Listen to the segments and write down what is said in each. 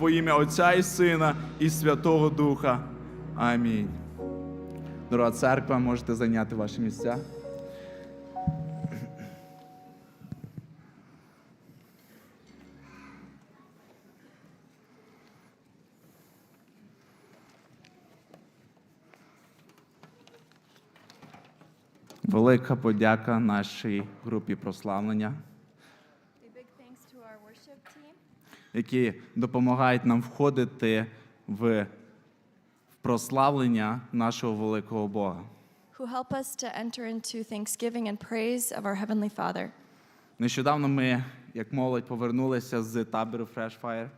во ім'я Отця і Сина і Святого Духа. Амінь. Дорога церква, можете зайняти ваші місця. Велика подяка нашій групі прославлення, A big thanks to our worship team які допомагають нам входити в прославлення нашого великого Бога. who help us to enter into thanksgiving and praise of our Heavenly Father. Нещодавно ми, як молодь, повернулися з табору Fresh Fire.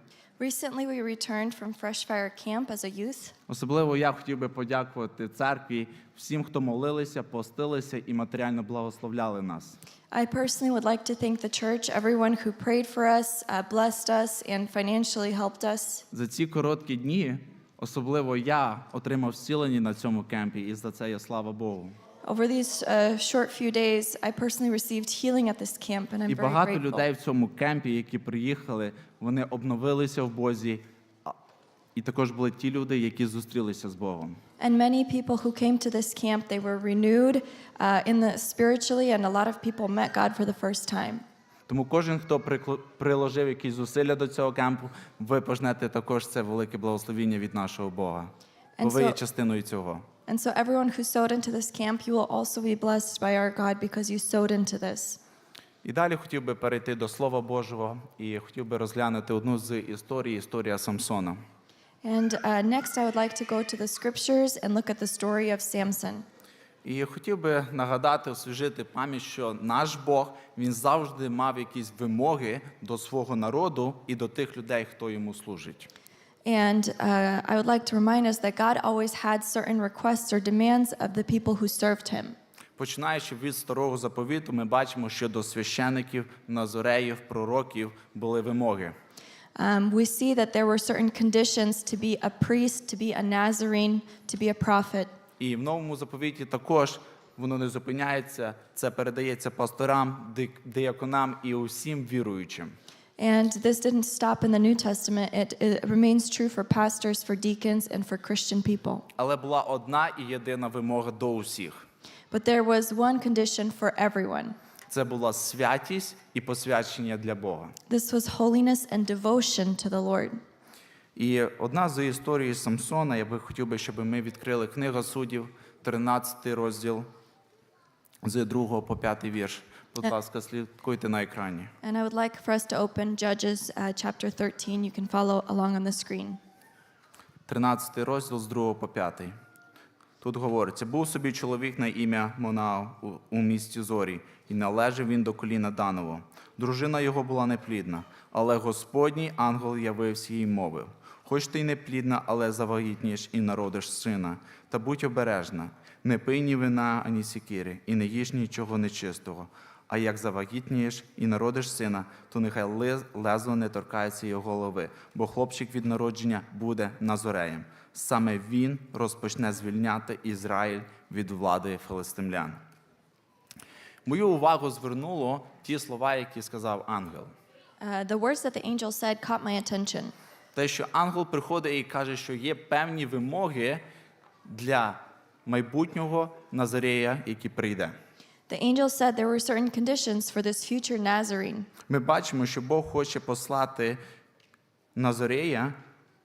Recently, we returned from Fresh Fire Camp as a youth. Особливо я хотів би подякувати церкві, всім, хто молилися, постилися і матеріально благословляли нас. I personally would like to thank the church, everyone who prayed for us, uh, blessed us, and financially helped us. За ці короткі дні, особливо я отримав зцілення на цьому кемпі, і за це я слава Богу. Over these uh, short few days, I personally received healing at this camp, and I'm І very багато grateful. людей в цьому кемпі, які приїхали, вони обновилися в Бозі. а- І також були ті люди, які зустрілися з Богом. And many people who came to this camp, they were renewed uh, in the spiritually, and a lot of people met God for the first time. Тому кожен, хто прикло- приложив якісь зусилля до цього кемпу, ви пожнете також це велике благословіння від нашого Бога. Бо And ви є so- частиною цього. And so, everyone who sowed into this camp, you will also be blessed by our God because you sowed into this. І далі хотів би перейти до Слова Божого і хотів би розглянути одну з історій, історія Самсона. And uh, next, I would like to go to the scriptures and look at the story of Samson. І хотів би нагадати, освіжити пам'ять, що наш Бог він завжди мав якісь вимоги до свого народу і до тих людей, хто йому служить. And uh, I would like to remind us that God always had certain requests or demands of the people who served him. Починаючи від старого заповіту, ми бачимо, що до священиків, назореїв, пророків були вимоги. Um, we see that there were certain conditions to be a priest, to be a Nazarene, to be a prophet. І в новому заповіті також воно не зупиняється. Це передається пасторам, дик- дияконам і усім віруючим. And this didn't stop in the New Testament. It, it remains true for pastors, for deacons, and for Christian people. Але була одна і єдина вимога до усіх. But there was one condition for everyone. Це була святість і посвячення для Бога. This was holiness and devotion to the Lord. І одна з історій Самсона, я би хотів би, щоб ми відкрили книга суддів, 13 розділ з 2 по 5 вірш. Будь ласка, слідкуйте на екрані. And I would like for us to open Judges uh, chapter 13. You can follow along on the screen. 13 розділ з 2 по 5. Тут говориться: був собі чоловік на ім'я Монао у, у місті Зорі, і належав він до коліна Даново. Дружина його була неплідна, але Господній ангел явився їй мовив: Хоч ти й неплідна, але завагітнієш і народиш сина, та будь обережна, не пий ні вина, ані сікири, і не їж нічого нечистого. А як завагітнієш і народиш сина, то нехай лезо не торкається його голови, бо хлопчик від народження буде назореєм. Саме він розпочне звільняти Ізраїль від влади филистимлян. Мою увагу звернуло ті слова, які сказав ангел. Uh, the words that the angel said caught my attention. Те, що ангел приходить і каже, що є певні вимоги для майбутнього Назарея, який прийде. The angel said there were certain conditions for this future Nazarene. Ми бачимо, що Бог хоче послати Назарея,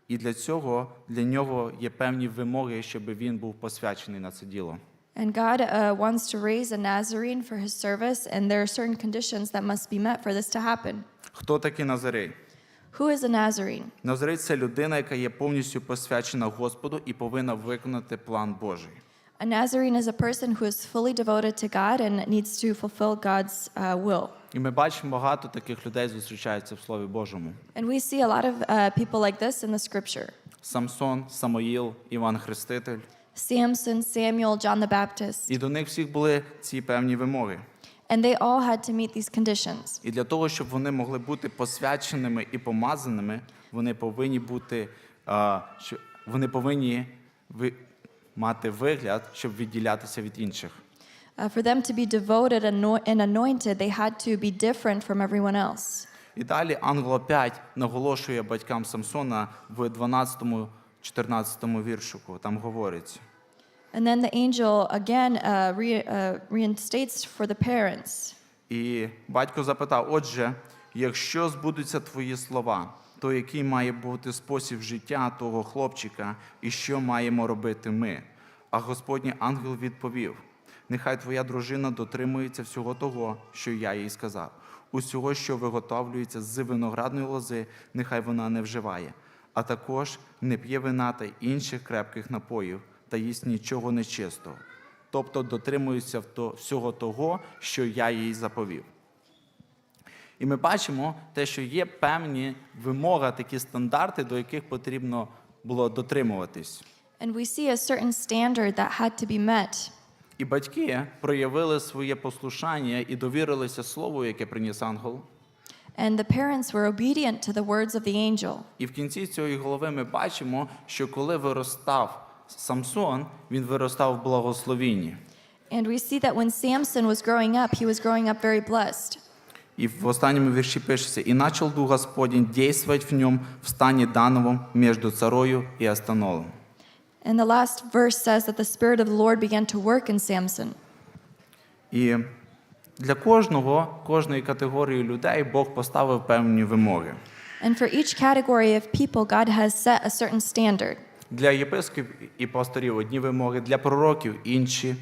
і для цього для нього є певні вимоги, щоб він був посвячений на це діло. And God uh, wants to raise a Nazarene for his service, and there are certain conditions that must be met for this to happen. Хто такий Назарей? Who is a Nazarene? Назарей це людина, яка є повністю посвячена Господу і повинна виконати план Божий. A Nazarene is a person who is fully devoted to God and needs to fulfill God's uh, will. І ми бачимо багато таких людей зустрічаються в Слові Божому. And we see a lot of uh, people like this in the scripture Самсон, Самоїл, Іван Хреститель. Samson, Samuel, John the Baptist. І до них всіх були ці певні вимоги. And they all had to meet these conditions. І для того, щоб вони могли бути посвяченими і помазаними, вони повинні бути, що- вони повинні ви- мати вигляд, щоб відділятися від інших. Uh, for them to be devoted and anointed, they had to be different from everyone else. І далі ангел опять наголошує батькам Самсона в 12-14 віршику. Там говориться. And then the angel again uh, re, uh, reinstates for the parents. І батько запитав: Отже, якщо збудуться твої слова, то який має бути спосіб життя того хлопчика, і що маємо робити ми? А Господній ангел відповів: Нехай твоя дружина дотримується всього того, що я їй сказав. Усього, що виготовлюється з виноградної лози, нехай вона не вживає, а також не п'є вина та інших крепких напоїв та їсть нічого нечистого тобто дотримуюся то- всього того, що я їй заповів. І ми бачимо те, що є певні вимоги, такі стандарти, до яких потрібно було дотримуватись. And we see a certain standard that had to be met. І батьки проявили своє послушання і довірилися слову, яке приніс ангел. And the parents were obedient to the words of the angel. І в кінці цієї голови ми бачимо, що коли виростав Самсон, він виростав в благословінні. And we see that when Samson was growing up, he was growing up very blessed. І в останньому вірші пишеться: «І начал Дух Господень действовать в нем в стані дановом между царою і Астанолом». And the last verse says that the Spirit of the Lord began to work in Samson. І для кожного, кожної категорії людей Бог поставив певні вимоги. And for each category of people, God has set a certain standard. Для єпископів і пасторів одні вимоги, для пророків інші.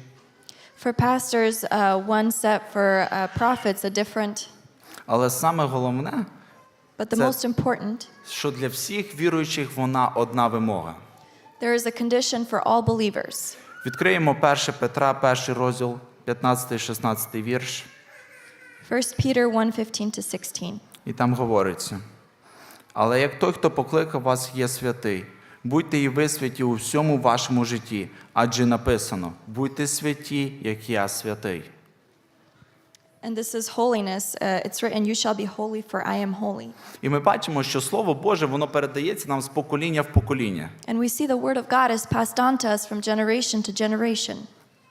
For pastors, uh, one set, for uh, prophets, a different. Але саме головне, But the most important, що для всіх віруючих вона одна вимога. there is a condition for all believers. Відкриємо 1 Петра, перший розділ, 15-16 вірш. 1 Peter 1 15 to 16. І там говориться: Але як той, хто покликав вас, є святий, будьте і ви святі у всьому вашому житті, адже написано: будьте святі, як я святий. And this is holiness. Uh, it's written, You shall be holy, for I am holy. І ми бачимо, що Слово Боже воно передається нам з покоління в покоління, And we see the word of God is passed on to us from generation to generation.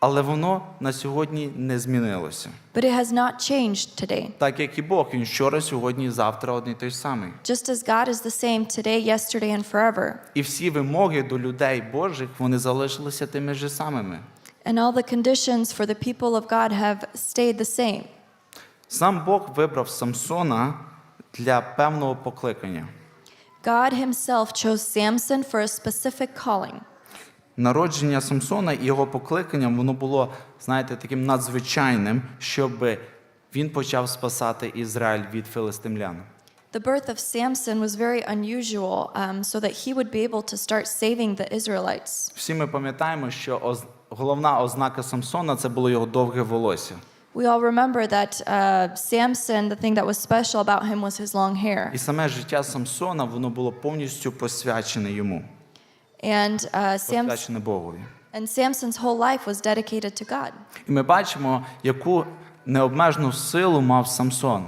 але воно на сьогодні не змінилося. But it has not changed today. Так як і Бог, він вчора, сьогодні, і завтра один і той самий. Just as God is the same today, yesterday, and forever. І всі вимоги до людей Божих вони залишилися тими ж самими. And all the conditions for the people of God have stayed the same. Сам Бог вибрав Самсона для певного покликання. God Himself chose Samson for a specific calling. Народження Самсона і його покликання воно було, знаєте, таким надзвичайним, щоб він почав спасати Ізраїль від филистимлян. The birth of Samson was very unusual um, so that he would be able to start saving the Israelites. Всі ми пам'ятаємо, що головна ознака Самсона це було його довге волосся. We all remember that uh, Samson, the thing that was special about him was his long hair. І саме життя Самсона воно було повністю посвячене йому, And, uh, Samson, посвячене Богові. and Samson's whole life was dedicated to God. І ми бачимо, яку необмежену силу мав Самсон.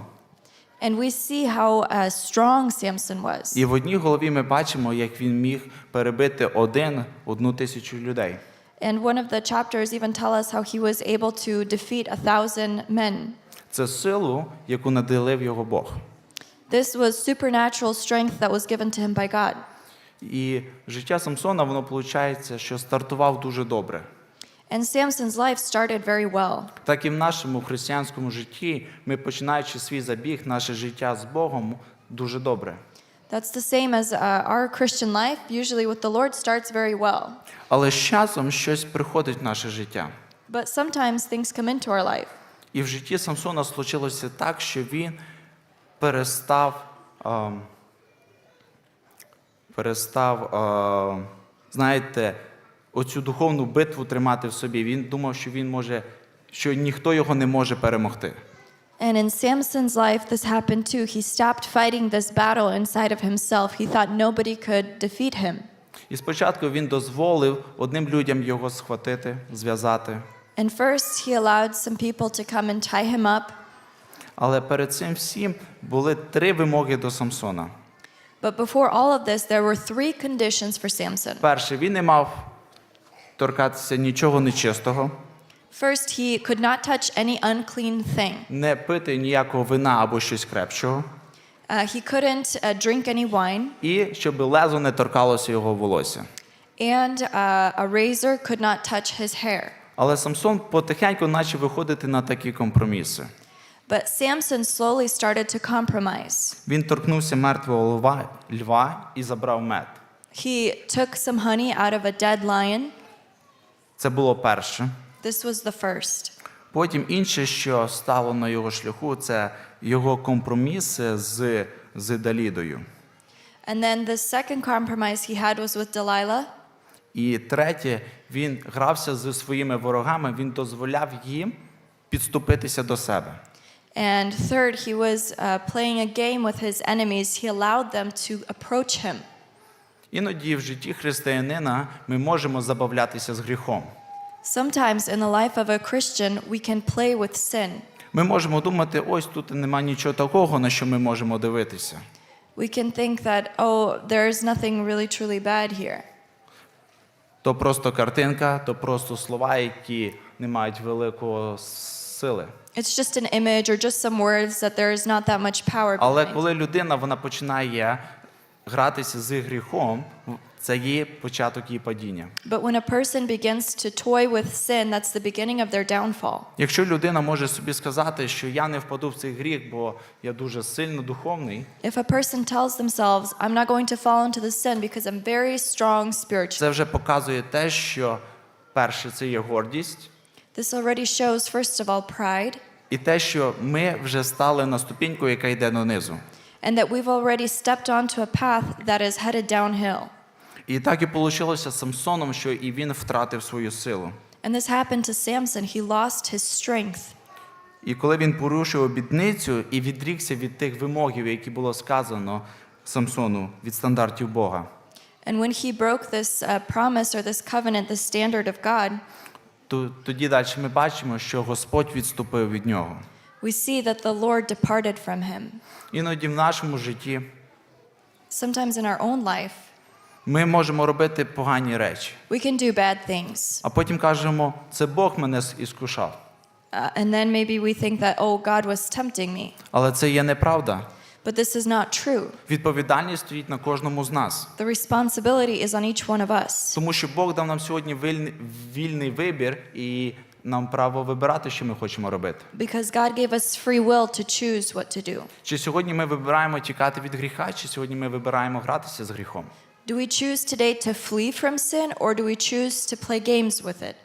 And we see how uh, strong Samson was. І в одній голові ми бачимо, як він міг перебити один одну тисячу людей. And one of the chapters even tell us how he was able to defeat a thousand men. Це силу, яку наділив його Бог. This was supernatural strength that was given to him by God. І життя Самсона, воно виходить, що стартував дуже добре. And Samson's life started very well. Так і в нашому християнському житті, ми починаючи свій забіг, наше життя з Богом дуже добре. That's the same as uh, our Christian life. Usually, with the Lord, starts very well. Але з часом щось приходить в наше життя. But sometimes things come into our life. І в житті Самсона случилося так, що він перестав, ем, перестав, ем, знаєте, оцю духовну битву тримати в собі. Він думав, що він може, що ніхто його не може перемогти. And in Samson's life, this happened too. He stopped fighting this battle inside of himself. He thought nobody could defeat him. І спочатку він дозволив одним людям його схватити, зв'язати. And first, he allowed some people to come and tie him up. Але перед цим всім були три вимоги до Самсона. But before all of this, there were three conditions for Samson. Перше, він не мав торкатися нічого нечистого, First, he could not touch any unclean thing. не пити ніякого вина або щось крепчого. Uh, he couldn't uh, drink any wine, і щоб лезо не торкалося його волосся. and uh, a razor could not touch his hair. Але Самсон потихеньку почав виходити на такі компроміси. But Samson slowly started to compromise. Він торкнувся мертвого льва, льва і забрав мед. He took some honey out of a dead lion. Це було перше. This was the first. Потім інше, що стало на його шляху, це його компроміси з, з Далідою. And then the second compromise he had was with Delilah. І третє, він грався зі своїми ворогами, він дозволяв їм підступитися до себе. And third, he was uh, playing a game with his enemies. He allowed them to approach him. Іноді в житті християнина ми можемо забавлятися з гріхом. Sometimes in the life of a Christian, we can play with sin. Ми можемо думати, ось тут нема нічого такого, на що ми можемо дивитися. We can think that, oh, there's nothing really truly bad here. То просто картинка, то просто слова, які не мають великої сили. It's just an image or just some words that there is not that much power Але коли людина вона починає гратися з гріхом, це є початок її падіння. But when a person begins to toy with sin, that's the beginning of their downfall. Якщо людина може собі сказати, що я не впаду в цей гріх, бо я дуже сильно духовний, If a person tells themselves, I'm not going to fall into the sin because I'm very strong spiritually, це вже показує те, що перше це є гордість, this already shows, first of all, pride, і те, що ми вже стали на ступіньку, яка йде донизу. and that we've already stepped onto a path that is headed downhill. І так і вийшло з Самсоном, що і він втратив свою силу. And this happened to Samson. He lost his strength. І коли він порушив обітницю і відрікся від тих вимогів, які було сказано Самсону від стандартів Бога, And when he broke this uh, promise or this covenant, this standard of God, то тоді далі ми бачимо, що Господь відступив від нього. we see that the Lord departed from him. Іноді в нашому житті Sometimes in our own life, ми можемо робити погані речі, we can do bad things. а потім кажемо, це Бог мене іскушав. Uh, and then maybe we think that, oh, God was tempting me. Але це є неправда. But this is not true. Відповідальність стоїть на кожному з нас. The responsibility is on each one of us. Тому що Бог дав нам сьогодні вільний, вільний вибір і нам право вибирати, що ми хочемо робити. Because God gave us free will to choose what to do. Чи сьогодні ми вибираємо тікати від гріха, чи сьогодні ми вибираємо гратися з гріхом? Do we choose today to flee from sin or do we choose to play games with it?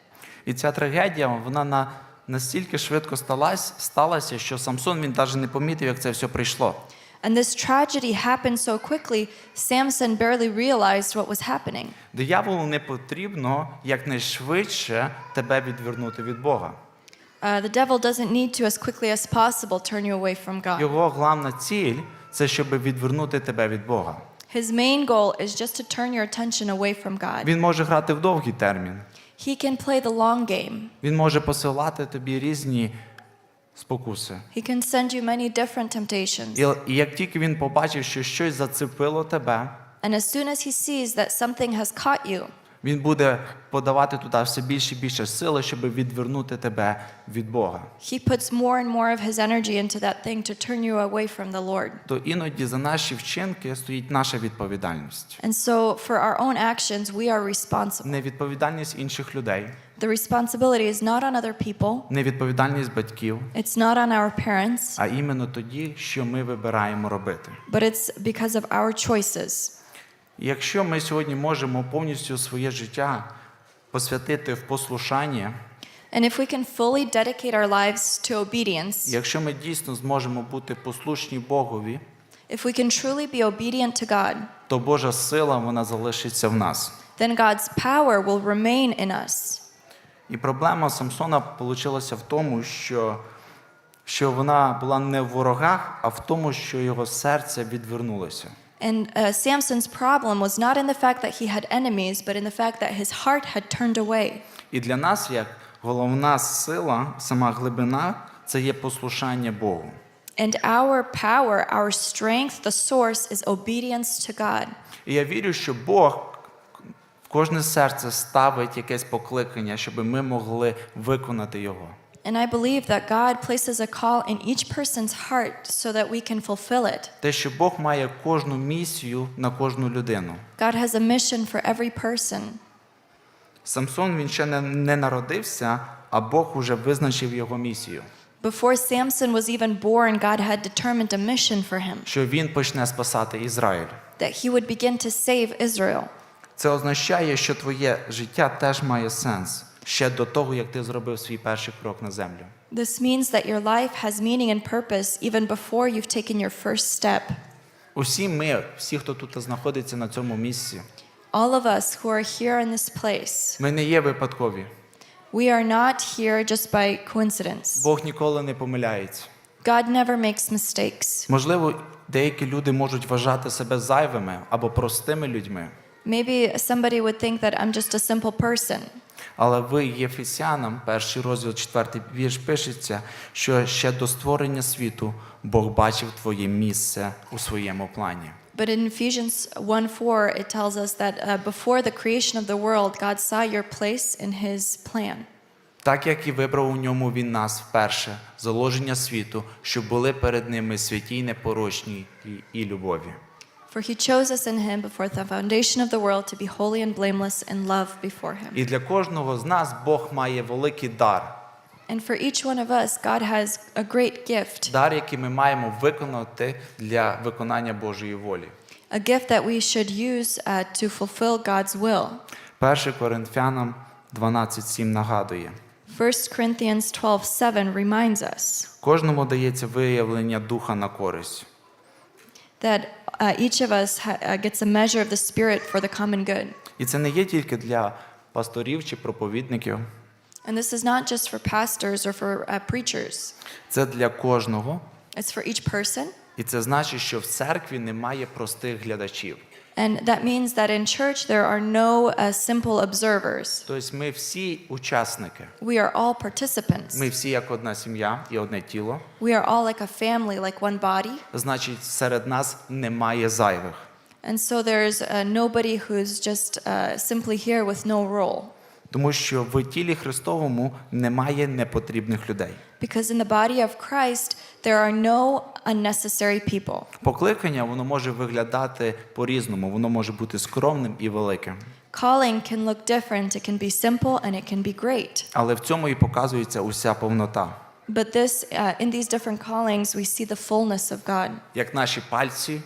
І ця трагедія, вона на, настільки швидко сталась, сталася, що Самсон він навіть не помітив, як це все прийшло. And this tragedy happened so quickly, Samson barely realized what was happening. Дияволу не потрібно якнайшвидше тебе відвернути від Бога. Uh, the devil doesn't need to, as quickly as possible, turn you away from God. Його головна ціль це щоб відвернути тебе від Бога. His main goal is just to turn your attention away from God. Він може грати в довгий термін. He can play the long game. Він може посилати тобі різні спокуси. He can send you many different temptations. І, і як тільки він побачив, що щось зацепило тебе, And as soon as he sees that something has caught you, він буде подавати туди все більше і більше сили, щоб відвернути тебе від Бога. he puts more and more of his energy into that thing to turn you away from the Lord. То іноді за наші вчинки стоїть наша відповідальність. And so, for our own actions, we are responsible. Не відповідальність інших людей, The responsibility is not on other people, не відповідальність батьків, it's not on our parents, а іменно тоді, що ми вибираємо робити. but it's because of our choices. І Якщо ми сьогодні можемо повністю своє життя посвятити в послушання, And if we can fully dedicate our lives to obedience, якщо ми дійсно зможемо бути послушні Богові, if we can truly be obedient to God, то Божа сила вона залишиться в нас. then God's power will remain in us. І проблема Самсона вийшла в тому, що, що вона була не в ворогах, а в тому, що його серце відвернулося. And uh, Samson's problem was not in the fact that he had enemies, but in the fact that his heart had turned away. І для нас, як головна сила, сама глибина, це є послушання Богу. And our power, our strength, the source is obedience to God. І я вірю, що Бог в кожне серце ставить якесь покликання, щоб ми могли виконати його. And I believe that God places a call in each person's heart so that we can fulfill it. Те, що Бог має кожну місію на кожну людину. God has a mission for every person. Самсон він ще не, не народився, а Бог уже визначив його місію, Before Samson was even born, God had determined a mission for him що він почне спасати Ізраїль. that he would begin to save Israel. Це означає, що твоє життя теж має сенс Ще до того, як ти зробив свій перший крок на землю. This means that your life has meaning and purpose even before you've taken your first step. Усі ми, всі, хто тут знаходиться на цьому місці, All of us who are here in this place, ми не є випадкові. we are not here just by coincidence. Бог ніколи не помиляється. God never makes mistakes. Можливо, деякі люди можуть вважати себе зайвими або простими людьми, Maybe somebody would think that I'm just a simple person. Але ви Єфесянам, перший розділ, четвертий вірш пишеться, що ще до створення світу Бог бачив твоє місце у своєму плані. But in Ephesians 1 4, it tells us that uh, before the creation of the world, God saw your place in his plan. Так як і вибрав у ньому він нас вперше, заложення світу, щоб були перед ними святі непорочні і любові. For he chose us in him before the foundation of the world to be holy and blameless in love before him. І для кожного з нас Бог має великий дар, And for each one of us, God has a great gift, дар, який ми маємо виконати для виконання Божої волі. a gift that we should use uh, to fulfill God's will. 1 Коринфянам 12.7 нагадує. 1 Corinthians 12:7 reminds us Кожному дається виявлення духа на користь. that uh, each of us uh, gets a measure of the Spirit for the common good. І це не є тільки для пасторів чи проповідників, And this is not just for pastors or for uh, preachers, це для кожного. it's for each person. І це значить, що в церкві немає простих глядачів. And that means that in church there are no uh, simple observers. Тобто ми всі учасники. We are all participants. Ми всі як одна сім'я і одне тіло. We are all like a family, like one body. Значить, серед нас немає зайвих. And so there's uh, nobody who's just uh, simply here with no role. Тому що в тілі Христовому немає непотрібних людей. Because in the body of Christ, there are no unnecessary people. Покликання воно може виглядати по-різному, воно може бути скромним і великим. Calling can look different. It can be simple and it can be great. Але в цьому і показується уся повнота. But this, uh, in these different callings, we see the fullness of God. Як наші пальці,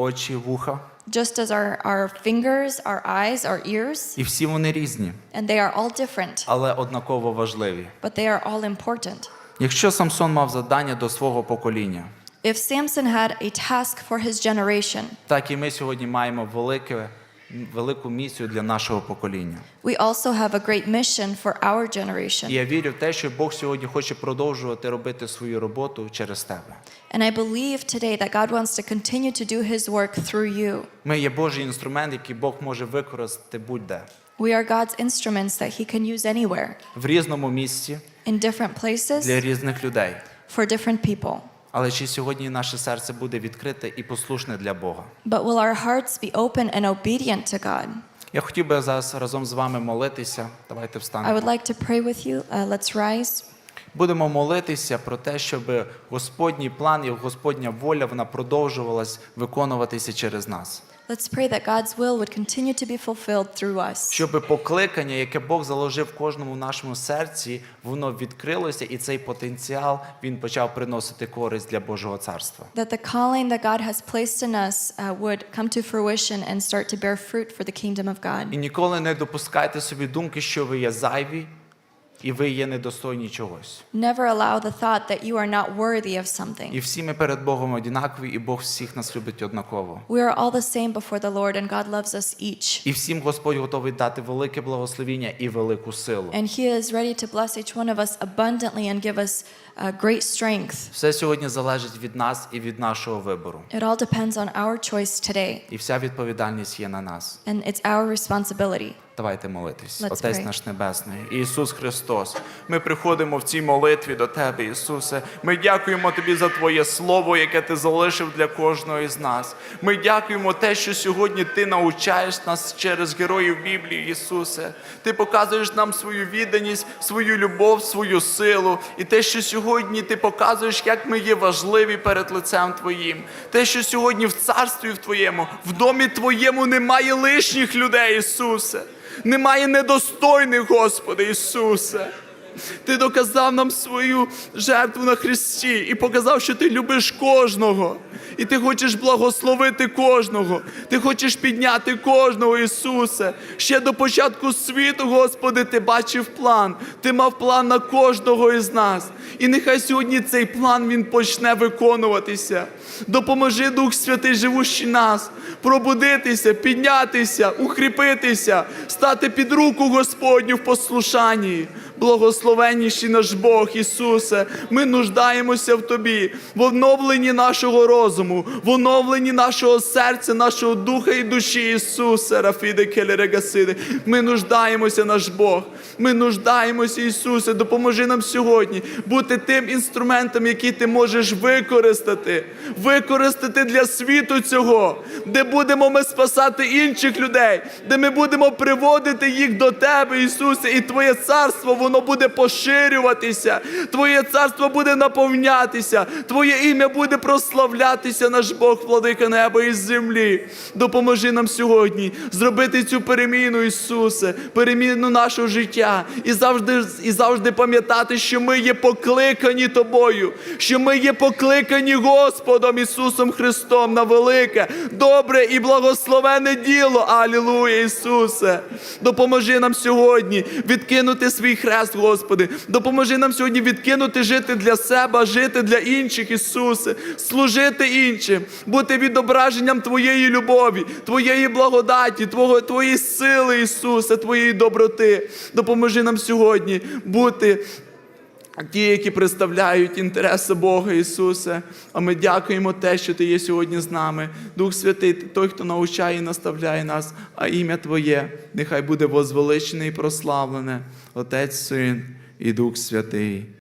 очі, вуха. Just as our, our fingers, our eyes, our ears, І всі вони різні, and they are all different, але однаково важливі. but they are all important. Якщо Самсон мав завдання до свого покоління, If Samson had a task for his generation, так і ми сьогодні маємо велике, велику місію для нашого покоління. we also have a great mission for our І generation. я вірю в те, що Бог сьогодні хоче продовжувати робити свою роботу через тебе. And I believe today that God wants to continue to do his work through you. Ми є Божий інструмент, який Бог може використати будь-де. We are God's instruments that he can use anywhere, В різному місці in different для places, різних людей. for different people. Але чи сьогодні наше серце буде відкрите і послушне для Бога? But will our hearts be open and obedient to God? Я хотів би зараз разом з вами молитися. Давайте I would встанемо. like to pray with you. Uh, let's rise. Будемо молитися про те, щоб Господній план і Господня воля вона продовжувалась виконуватися через нас. Let's pray that God's will would continue to be fulfilled through us. Щоб покликання, яке Бог заложив в кожному нашому серці, воно відкрилося, і цей потенціал він почав приносити користь для Божого царства. That the calling that God has placed in us uh, would come to fruition and start to bear fruit for the kingdom of І ніколи не допускайте собі думки, що ви є зайві і ви є недостойні чогось. Never allow the thought that you are not worthy of something. І всі ми перед Богом однакові, і Бог всіх нас любить однаково. We are all the same before the Lord, and God loves us each. І всім Господь готовий дати велике благословіння і велику силу. And He is ready to bless each one of us abundantly and give us uh, great strength. Все сьогодні залежить від нас і від нашого вибору. It all depends on our choice today, І вся відповідальність є на нас. and it's our responsibility. Давайте молитись. Let's Отець pray. наш Небесний, Ісус Христос. Ми приходимо в цій молитві до Тебе, Ісусе. Ми дякуємо Тобі за Твоє Слово, яке Ти залишив для кожного із нас. Ми дякуємо те, що сьогодні Ти навчаєш нас через героїв Біблії, Ісусе. Ти показуєш нам свою відданість, свою любов, свою силу. І те, що сьогодні Ти показуєш, як ми є важливі перед лицем Твоїм. Те, що сьогодні в царстві в Твоєму, в домі Твоєму немає лишніх людей, Ісусе. Немає недостойних, Господи Ісусе. Ти доказав нам свою жертву на Христі і показав, що ти любиш кожного. І ти хочеш благословити кожного. Ти хочеш підняти кожного, Ісусе. Ще до початку світу, Господи, ти бачив план. Ти мав план на кожного із нас. І нехай сьогодні цей план він почне виконуватися. Допоможи Дух Святий, живущий нас, пробудитися, піднятися, укріпитися, стати під руку Господню в послушанні. Благословенніший наш Бог, Ісусе, ми нуждаємося в Тобі, в оновленні нашого розуму, в оновленні нашого серця, нашого духа і душі, Ісусе, Рафіде Келерегасиде. Ми нуждаємося, наш Бог. Ми нуждаємося, Ісусе. Допоможи нам сьогодні бути тим інструментом, який ти можеш використати, використати для світу цього, де будемо ми спасати інших людей, де ми будемо приводити їх до Тебе, Ісусе, і Твоє царство воно буде поширюватися, Твоє царство буде наповнятися, Твоє ім'я буде прославлятися, наш Бог, владика неба і землі. Допоможи нам сьогодні зробити цю переміну, Ісусе, переміну нашого життя і завжди, і завжди пам'ятати, що ми є покликані Тобою, що ми є покликані Господом Ісусом Христом на велике, добре і благословене діло. Алілуя, Ісусе. Допоможи нам сьогодні відкинути свій хрест, Господи. Допоможи нам сьогодні відкинути жити для себе, жити для інших, Ісусе, служити іншим, бути відображенням Твоєї любові, Твоєї благодаті, Твого, Твоєї сили, Ісусе, Твоєї доброти. Допоможи нам сьогодні бути. Ті, які представляють інтереси Бога Ісусе, а ми дякуємо те, що Ти є сьогодні з нами. Дух Святий, той, хто навчає і наставляє нас, а ім'я Твоє нехай буде возвеличене і прославлене, Отець, Син і Дух Святий.